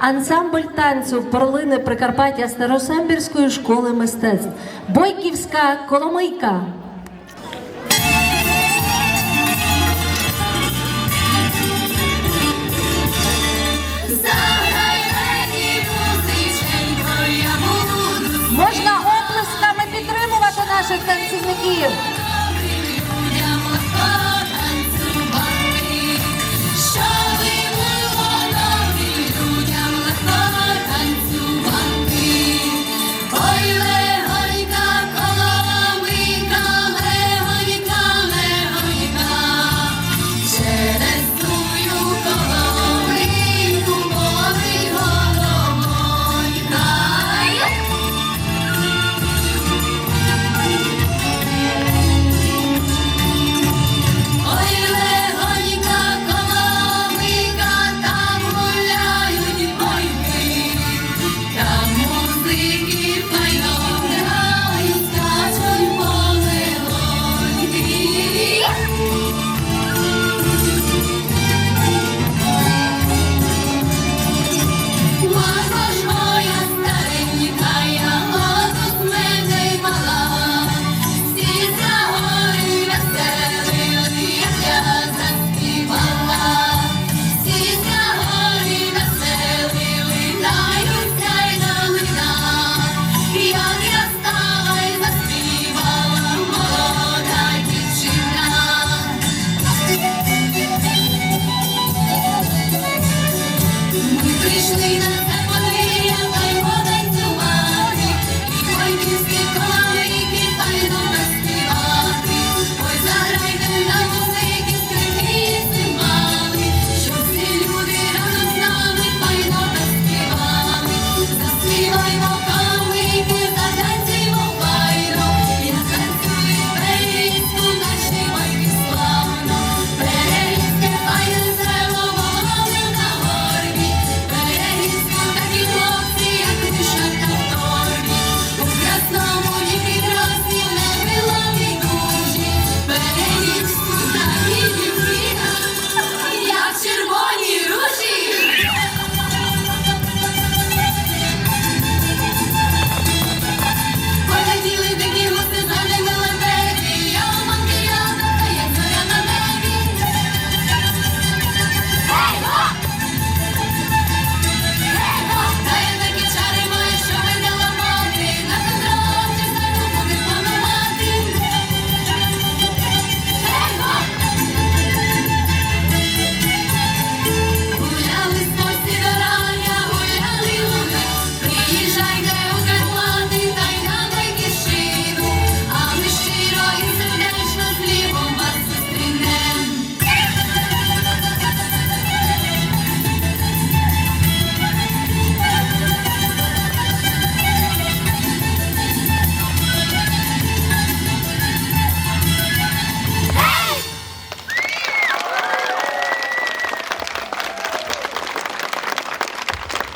ансамбль танцю перлини Прикарпаття Старосамбірської школи мистецтв, Бойківська Коломийка. Можна оплесками підтримувати наших танцівників.